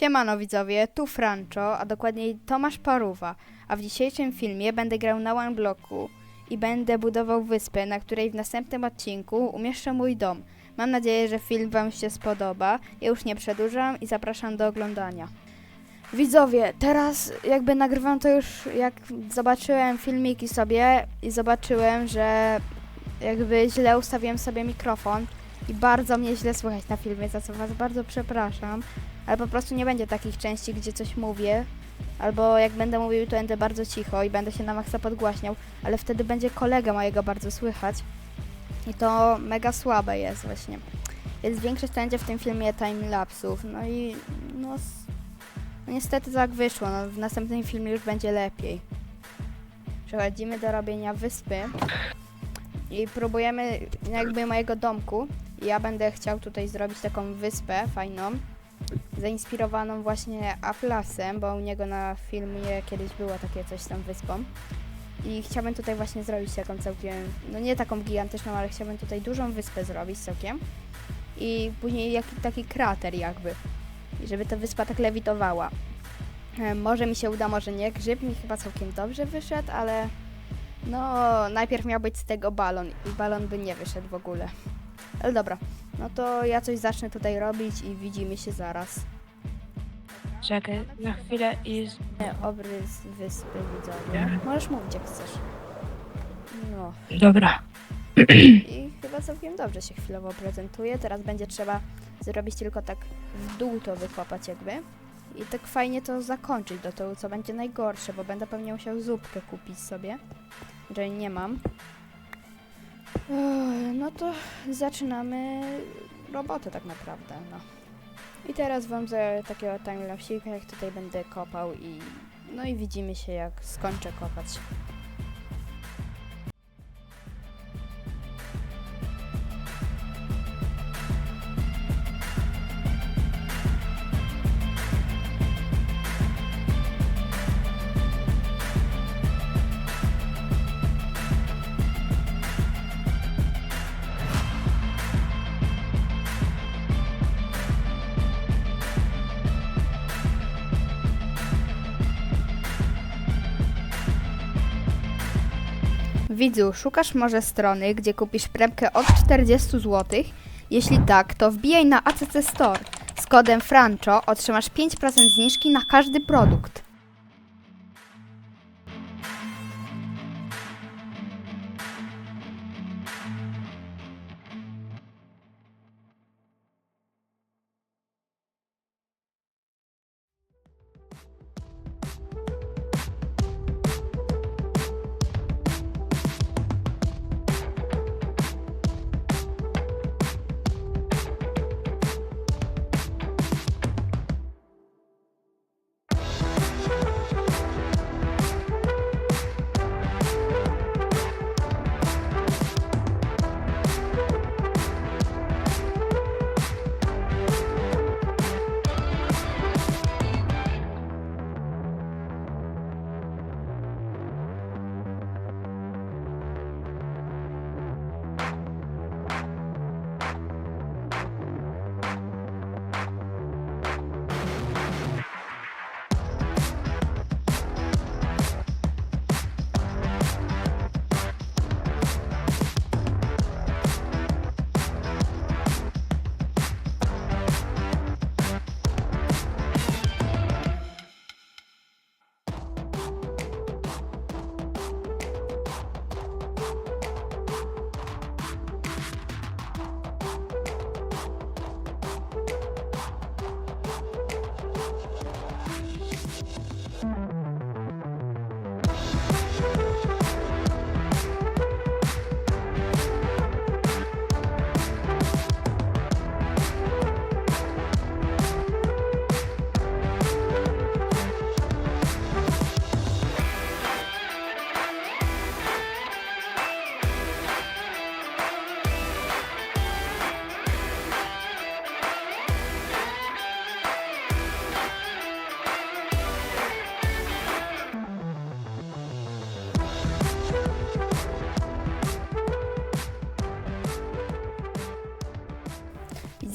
Siemano widzowie, tu Franco, a dokładniej Tomasz Paruwa, a w dzisiejszym filmie będę grał na One Blocku i będę budował wyspę, na której w następnym odcinku umieszczę mój dom. Mam nadzieję, że film Wam się spodoba. Ja już nie przedłużam i zapraszam do oglądania. Widzowie, teraz jakby nagrywam to już jak zobaczyłem filmiki sobie i zobaczyłem, że jakby źle ustawiłem sobie mikrofon i bardzo mnie źle słychać na filmie, za co Was bardzo przepraszam ale po prostu nie będzie takich części, gdzie coś mówię, albo jak będę mówił, to będę bardzo cicho i będę się na maksa podgłaśniał, ale wtedy będzie kolega mojego bardzo słychać i to mega słabe jest właśnie. Więc większość będzie w tym filmie timelapsów, no i no, no niestety tak wyszło, no, w następnym filmie już będzie lepiej. Przechodzimy do robienia wyspy i próbujemy jakby mojego domku. Ja będę chciał tutaj zrobić taką wyspę fajną, zainspirowaną właśnie Aplasem, bo u niego na filmie kiedyś było takie coś z tą wyspą. I chciałbym tutaj właśnie zrobić taką całkiem, no nie taką gigantyczną, ale chciałbym tutaj dużą wyspę zrobić całkiem. I później jaki, taki krater jakby. Żeby ta wyspa tak lewitowała. E, Może mi się uda, może nie. Grzyb mi chyba całkiem dobrze wyszedł, ale no najpierw miał być z tego balon i balon by nie wyszedł w ogóle. Ale dobra, no to ja coś zacznę tutaj robić i widzimy się zaraz. Czekaj, na chwilę i... z- Obrys wyspy widzowie. Możesz mówić jak chcesz. No Dobra. i chyba całkiem dobrze się chwilowo prezentuje. Teraz będzie trzeba zrobić tylko tak w dół to wykopać jakby. I tak fajnie to zakończyć do tyłu, co będzie najgorsze, bo będę pewnie musiał zupkę kupić sobie. Jeżeli nie mam. No to zaczynamy robotę tak naprawdę, no. I teraz wam za takiego timelapsika, jak tutaj będę kopał i... No i widzimy się jak skończę kopać. Widzu, szukasz może strony, gdzie kupisz premkę od 40 zł? Jeśli tak, to wbijaj na ACC Store. Z kodem FRANCZO otrzymasz 5% zniżki na każdy produkt.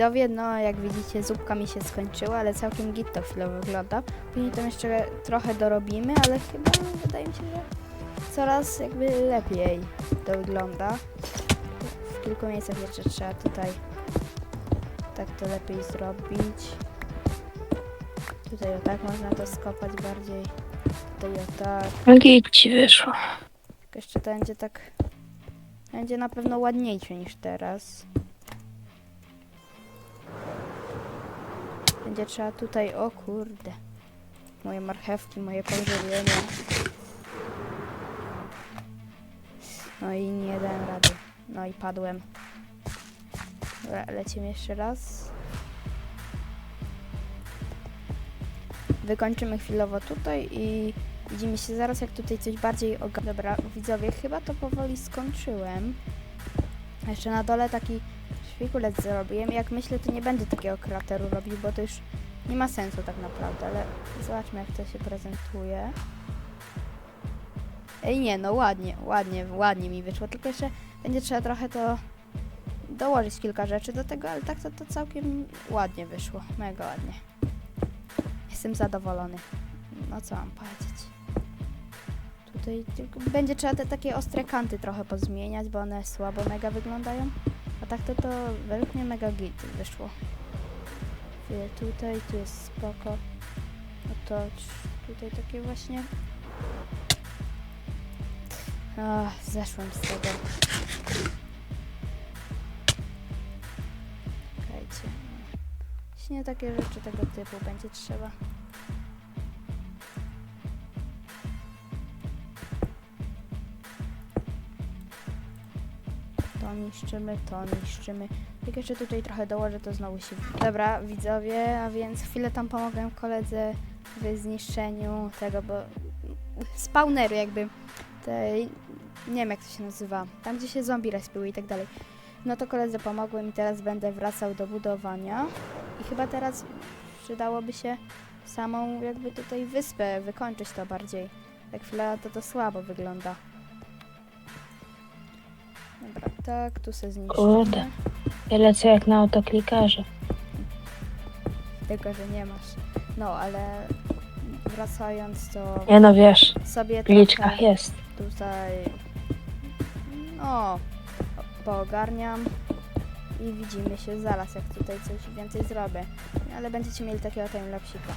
Widzowie, no jak widzicie zupka mi się skończyła, ale całkiem git to chwilowo wygląda. Później tam jeszcze trochę dorobimy, ale chyba wydaje mi się, że coraz jakby lepiej to wygląda. W kilku miejscach jeszcze trzeba tutaj tak to lepiej zrobić. Tutaj o tak można to skopać bardziej. Tutaj o tak. No git ci wyszło. Jeszcze to będzie tak. Będzie na pewno ładniejsze niż teraz. Będzie trzeba tutaj. O kurde. Moje marchewki, moje pożywienie. No i nie dałem rady. No i padłem. Dobra, lecimy jeszcze raz. Wykończymy chwilowo tutaj i widzimy się zaraz, jak tutaj coś bardziej oga... Dobra, widzowie, chyba to powoli skończyłem. Jeszcze na dole taki szpikulec zrobiłem. Jak myślę, to nie będę takiego krateru robił, bo to już nie ma sensu tak naprawdę, ale zobaczmy, jak to się prezentuje. Ej, nie, no ładnie, ładnie, ładnie mi wyszło, tylko jeszcze będzie trzeba trochę to dołożyć kilka rzeczy do tego, ale tak to, to całkiem ładnie wyszło, mega ładnie. Jestem zadowolony. No co mam powiedzieć? Tutaj będzie trzeba te takie ostre kanty trochę pozmieniać, bo one słabo mega wyglądają. A tak to to według mnie mega git wyszło. Tutaj, tu jest spoko. No to tutaj takie właśnie. Ach, zeszłem z tego. Czekajcie. Właśnie takie rzeczy tego typu będzie trzeba. Niszczymy, to niszczymy. Jak jeszcze tutaj trochę dołożę, to znowu się... Dobra, widzowie, a więc chwilę tam pomogłem koledze w zniszczeniu tego, bo... Spawneru jakby. Tej... Nie wiem jak to się nazywa. Tam gdzie się zombie respiły i tak dalej. No to koledze pomogłem i teraz będę wracał do budowania. I chyba teraz przydałoby się samą jakby tutaj wyspę wykończyć to bardziej. Tak chwila to to słabo wygląda. Dobra, tak, tu se zniszczymy. Kurde. Ja lecę jak na autoklikarze. Tylko, że nie masz. No, ale wracając to Nie no wiesz, sobie w liczkach jest. tutaj no poogarniam i widzimy się zaraz, jak tutaj coś więcej zrobię. Ale będziecie mieli takiego timelapsika.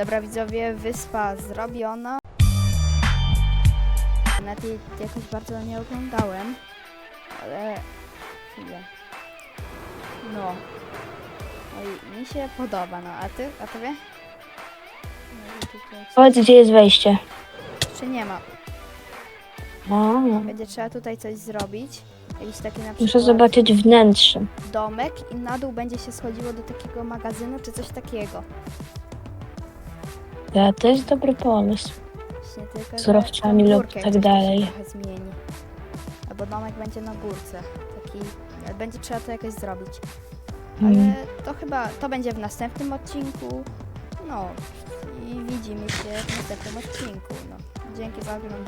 Dobra widzowie, wyspa zrobiona. Nawet jej jakoś bardzo nie oglądałem, ale chwilę. No. No i mi się podoba, no a ty? A tobie? No Powiedz, gdzie jest wejście. Czy nie ma? A, Będzie trzeba tutaj coś zrobić. Jakiś taki na przykład muszę zobaczyć wnętrze. domek i na dół będzie się schodziło do takiego magazynu czy coś takiego. Ja, to jest dobry pomysł. Właśnie tylko, że Surowcami tą lub górkę tak dalej. trochę zmieni. Albo domek będzie na górce. Taki, ale będzie trzeba to jakoś zrobić. Ale Mm. to chyba, to będzie w następnym odcinku. No i widzimy się w następnym odcinku. No. Dzięki za oglądanie.